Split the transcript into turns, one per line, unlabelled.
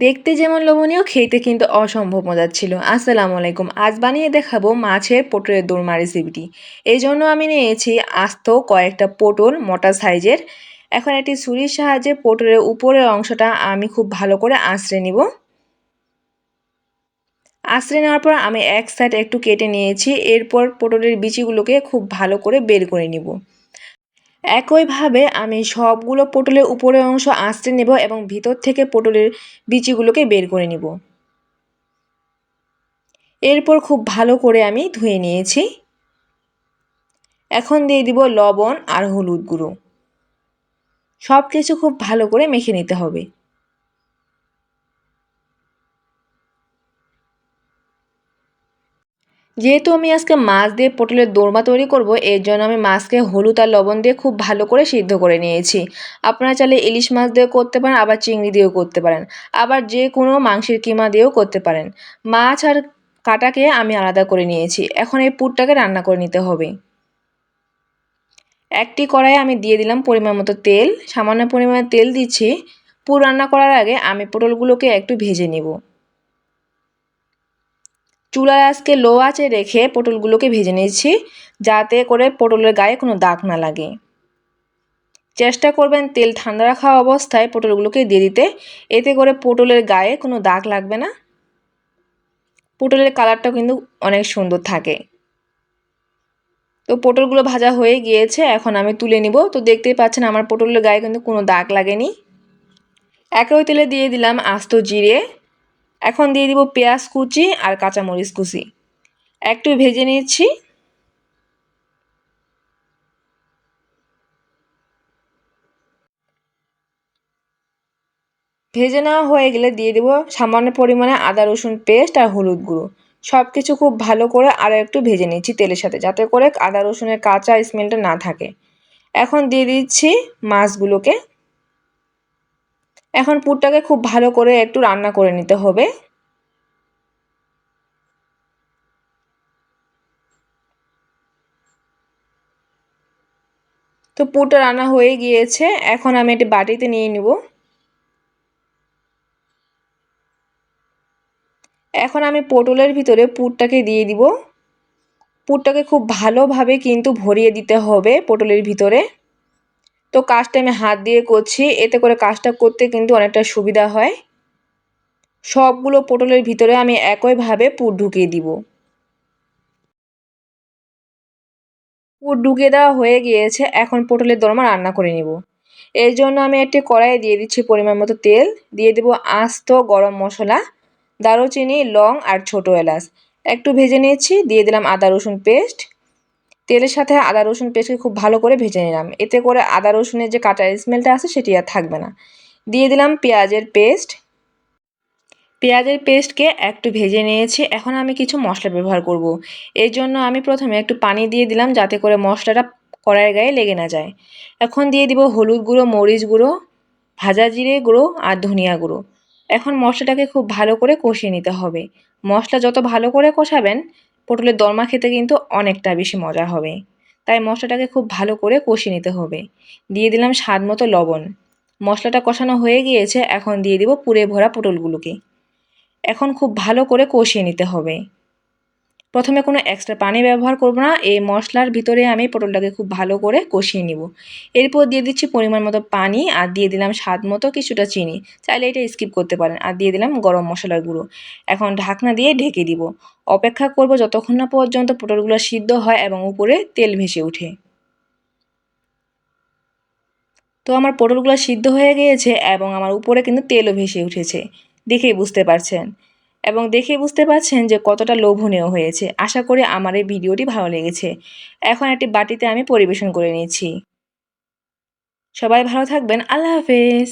দেখতে যেমন লোভনীয়, খেতে কিন্তু অসম্ভব মজার ছিল। আসসালামু আলাইকুম। আজ বানিয়ে দেখাবো মাছের পটলের দোরমা রেসিপিটি এই জন্য আমি নিয়েছি আস্ত কয়েকটা পটল মোটা সাইজের। এখন একটি ছুরির সাহায্যে পটলের উপরের অংশটা আমি খুব ভালো করে আঁচড়ে নিব। আঁচড়ে নেওয়ার পর আমি এক সাইড একটু কেটে নিয়েছি। এরপর পটলের বিচিগুলোকে খুব ভালো করে বের করে নিব। একইভাবে আমি সবগুলো পটলের উপরের অংশ আঁচড়ে নেব এবং ভিতর থেকে পটলের বিচিগুলোকে বের করে নিব। এরপর খুব ভালো করে আমি ধুয়ে নিয়েছি। এখন দিয়ে দিব লবণ আর হলুদ গুঁড়ো। সব কিছু খুব ভালো করে মেখে নিতে হবে। যেহেতু আমি আজকে মাছ দিয়ে পটলের দোরমা তৈরি করব, এর জন্য আমি মাছকে হলুদ আর লবণ দিয়ে খুব ভালো করে সিদ্ধ করে নিয়েছি। আপনারা চাইলে ইলিশ মাছ দিয়েও করতে পারেন, আবার চিংড়ি দিয়েও করতে পারেন, আবার যে কোনো মাংসের কিমা দিয়েও করতে পারেন। মাছ আর কাটাকে আমি আলাদা করে নিয়েছি, এখন এই পুরটাকে রান্না করে নিতে হবে। একটি কড়াইয়ে আমি দিয়ে দিলাম পরিমাণ মতো তেল, সামান্য পরিমাণে তেল দিচ্ছি। পুর রান্না করার আগে আমি পটলগুলোকে একটু ভেজে নেব। চুলার আজকে লো আঁচে রেখে পটলগুলোকে ভেজে নিয়েছি, যাতে করে পটলের গায়ে কোনো দাগ না লাগে। চেষ্টা করবেন তেল ঠান্ডা রাখা অবস্থায় পটলগুলোকে দিয়ে দিতে, এতে করে পটলের গায়ে কোনো দাগ লাগবে না। পটলের কালারটাও কিন্তু অনেক সুন্দর থাকে। তো পটলগুলো ভাজা হয়ে গিয়েছে, এখন আমি তুলে নিব। তো দেখতেই পাচ্ছেন আমার পটলের গায়ে কিন্তু কোনো দাগ লাগেনি। একই তেলে দিয়ে দিলাম আস্ত জিরে। এখন দিয়ে দিব পেঁয়াজ কুচি আর কাঁচামরিচ কুচি। একটু ভেজে নিচ্ছি। ভেজে নেওয়া হয়ে গেলে দিয়ে দেবো সামান্য পরিমাণে আদা, রসুন পেস্ট আর হলুদ গুঁড়ো। সব কিছু খুব ভালো করে আরও একটু ভেজে নিচ্ছি তেলের সাথে, যাতে করে আদা, রসুনের কাঁচা স্মেলটা না থাকে। এখন দিয়ে দিচ্ছি মাছগুলোকে। এখন পুরটাকে খুব ভালো করে একটু রান্না করে নিতে হবে। তো পুরটা রান্না হয়ে গিয়েছে, এখন আমি এটি বাটিতে নিয়ে নিব। এখন আমি পটলের ভিতরে পুরটাকে দিয়ে দিব। পুরটাকে খুব ভালোভাবে কিন্তু ভরিয়ে দিতে হবে পটলের ভিতরে। তো কাজটা আমি হাত দিয়ে করছি, এতে করে কাজটা করতে কিন্তু অনেকটা সুবিধা হয়। সবগুলো পটলের ভিতরে আমি একইভাবে পুর ঢুকিয়ে দিব। পুর ঢুকিয়ে দেওয়া হয়ে গিয়েছে, এখন পটলের দরমা রান্না করে নিব। এর জন্য আমি একটি কড়াইয়ে দিয়ে দিচ্ছি পরিমাণ মতো তেল, দিয়ে দেবো আস্ত গরম মশলা, দারুচিনি, লং আর ছোটো এলাচ। একটু ভেজে নিয়েছি, দিয়ে দিলাম আদা রসুন পেস্ট তেলের সাথে আদা রসুন পেস্টকে খুব ভালো করে ভেজে নিলাম। এতে করে আদা রসুনের যে কাঁচা স্মেলটা আছে সেটি আর থাকবে না। দিয়ে দিলাম পেঁয়াজের পেস্ট। পেঁয়াজের পেস্টকে একটু ভেজে নিয়েছি। এখন আমি কিছু মশলা ব্যবহার করব। এর জন্য আমি প্রথমে একটু পানি দিয়ে দিলাম যাতে করে মশলাটা কড়াইয়ের গায়ে লেগে না যায়। এখন দিয়ে দিব হলুদ গুঁড়ো, মরিচ গুঁড়ো, ভাজা জিরে গুঁড়ো আর ধনিয়া গুঁড়ো। এখন মশলাটাকে খুব ভালো করে কষিয়ে নিতে হবে। মশলা যত ভালো করে কষাবেন পটলের দরমা খেতে কিন্তু অনেকটা বেশি মজা হবে। তাই মশলাটাকে খুব ভালো করে কষিয়ে নিতে হবে। দিয়ে দিলাম স্বাদ মতো লবণ। মশলাটা কষানো হয়ে গিয়েছে, এখন দিয়ে দিব পুরে ভরা পটলগুলোকে। এখন খুব ভালো করে কষিয়ে নিতে হবে। প্রথমে কোনো এক্সট্রা পানি ব্যবহার করব না, এই মশলার ভিতরে আমি পটলটাকে খুব ভালো করে কষিয়ে নিব। এরপর দিয়ে দিচ্ছি পরিমাণ মতো পানি আর দিয়ে দিলাম স্বাদ মতো কিছুটা চিনি। চাইলে এটা স্কিপ করতে পারেন। আর দিয়ে দিলাম গরম মশলার গুঁড়ো। এখন ঢাকনা দিয়ে ঢেকে দিব। অপেক্ষা করব যতক্ষণ না পর্যন্ত পটলগুলো সিদ্ধ হয় এবং উপরে তেল ভেসে ওঠে। তো আমার পটলগুলো সিদ্ধ হয়ে গিয়েছে এবং আমার উপরে কিন্তু তেলও ভেসে উঠেছে। দেখেই বুঝতে পারছেন। এবং দেখে বুঝতে পারছেন যে কতটা লোভনীয় হয়েছে। আশা করি আমার এই ভিডিওটি ভালো লেগেছে। এখন একটি বাটিতে আমি পরিবেশন করে নিয়েছি সবাই ভালো থাকবেন। আল্লাহ হাফেজ।